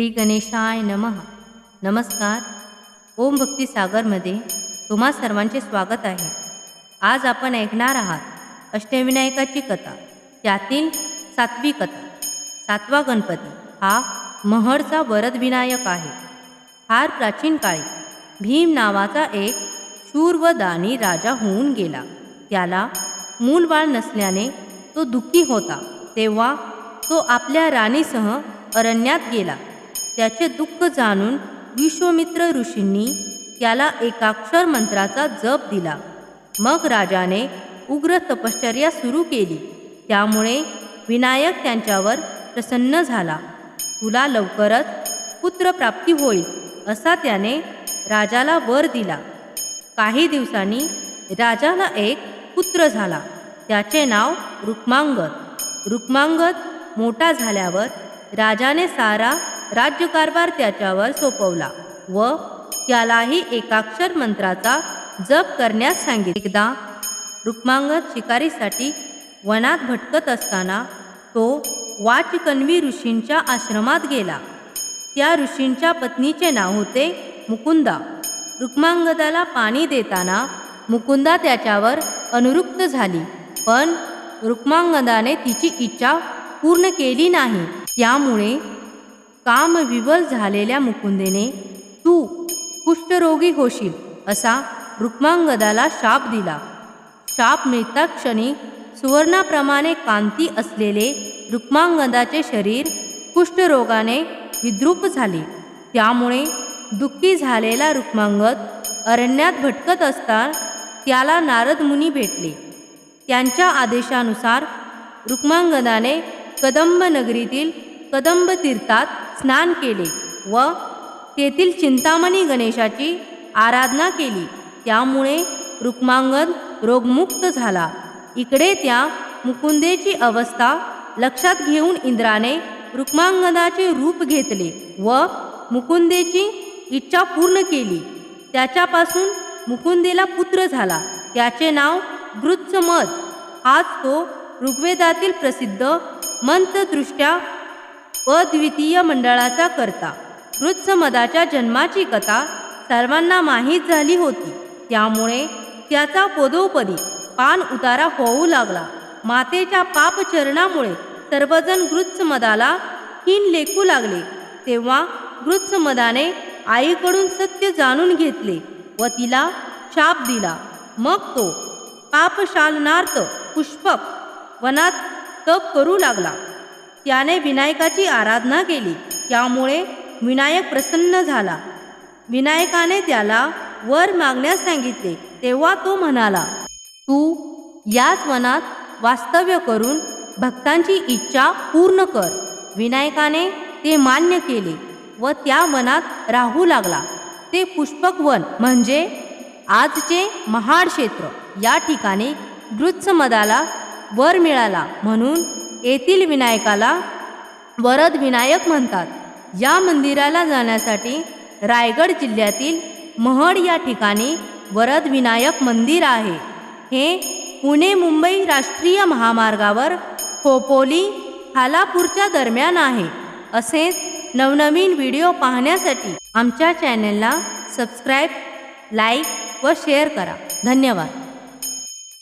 श्री गणेशाय नमः. नमस्कार. ओम भक्ती सागरमध्ये तुम्हा सर्वांचे स्वागत आहे. आज आपण ऐकणार आहात अष्टविनायकाची कथा. त्यातील सातवी कथा. सातवा गणपती हा महडचा वरदविनायक आहे. फार प्राचीन काळी भीम नावाचा एक शूर व दानी राजा होऊन गेला. त्याला मूलबाळ नसल्याने तो दुःखी होता. तेव्हा तो आपल्या राणीसह अरण्यात गेला. त्याचे दुःख जाणून विश्वमित्र ऋषींनी त्याला एकाक्षर मंत्राचा जप दिला. मग राजाने उग्र तपश्चर्या सुरू केली. त्यामुळे विनायक त्यांच्यावर प्रसन्न झाला. तुला लवकरच पुत्रप्राप्ती होईल असा त्याने राजाला वर दिला. काही दिवसांनी राजाला एक पुत्र झाला. त्याचे नाव रुक्मांगद. रुक्मांगद मोठा झाल्यावर राजाने सारा राज्यकारभार त्याच्यावर सोपवला व त्यालाही एकाक्षर मंत्राचा जप करण्यास सांगितले. एकदा रुक्मांगद शिकारीसाठी वनात भटकत असताना तो वाचकन्वी ऋषींच्या आश्रमात गेला. त्या ऋषींच्या पत्नीचे नाव होते मुकुंदा. रुक्मांगदाला पाणी देताना मुकुंदा त्याच्यावर अनुरुक्त झाली पण रुक्मांगदाने तिची इच्छा पूर्ण केली नाही. त्यामुळे कामविवल झालेल्या मुकुंदेने तू कुष्ठरोगी होशील असा रुक्मांगदाला शाप दिला. शाप मिळता क्षणी सुवर्णाप्रमाणे कांती असलेले रुक्मांगदाचे शरीर कुष्ठरोगाने विद्रूप झाले. त्यामुळे दुःखी झालेला रुक्मांगद अरण्यात भटकत असता त्याला नारद मुनी भेटले. त्यांच्या आदेशानुसार रुक्मांगदाने कदंब नगरीतील कदंब तीर्थात स्नान केले व तेथील चिंतामणी गणेशाची आराधना केली. त्यामुळे रुक्मांगद रोगमुक्त झाला. इकडे त्या मुकुंदेची अवस्था लक्षात घेऊन इंद्राने रुक्मांगदाचे रूप घेतले व मुकुंदेची इच्छा पूर्ण केली. त्याच्यापासून मुकुंदेला पुत्र झाला. त्याचे नाव गृत्समत हाच तो ऋग्वेदातील प्रसिद्ध मंत्रदृष्ट्या अद्वितीय मंडळाचा करता. गृत्समदाच्या जन्माची कथा सर्वांना माहीत झाली होती. त्यामुळे त्याचा पदोपदी पान उतारा होऊ लागला. मातेच्या पापचरणामुळे सर्वजण गृत्समदाला हीन लेखू लागले. तेव्हा गृत्समदाने आईकडून सत्य जाणून घेतले व तिला शाप दिला. मग तो पापशालनार्थ पुष्पक वनात तप करू लागला. त्याने विनायकाची आराधना केली. त्यामुळे विनायक प्रसन्न झाला. विनायकाने त्याला वर मागण्यास सांगितले. तेव्हा तो म्हणाला तू याच वनात वास्तव्य करून भक्तांची इच्छा पूर्ण कर. विनायकाने ते मान्य केले व त्या वनात राहू लागला. ते पुष्पक वन म्हणजे आजचे महाड क्षेत्र. या ठिकाणी गृत्समदाला वर मिळाला म्हणून येथील विनायकाला वरद विनायक म्हणतात. या मंदिराला जाण्यासाठी रायगड जिल्ह्यातील महड या ठिकाणी वरद विनायक मंदिर आहे. हे पुणे मुंबई राष्ट्रीय महामार्गावर खोपोली हालापूरच्या दरम्यान आहे. असेच नवनवीन व्हिडिओ पाहण्यासाठी आमच्या चॅनलला सबस्क्राईब लाईक व शेअर करा. धन्यवाद.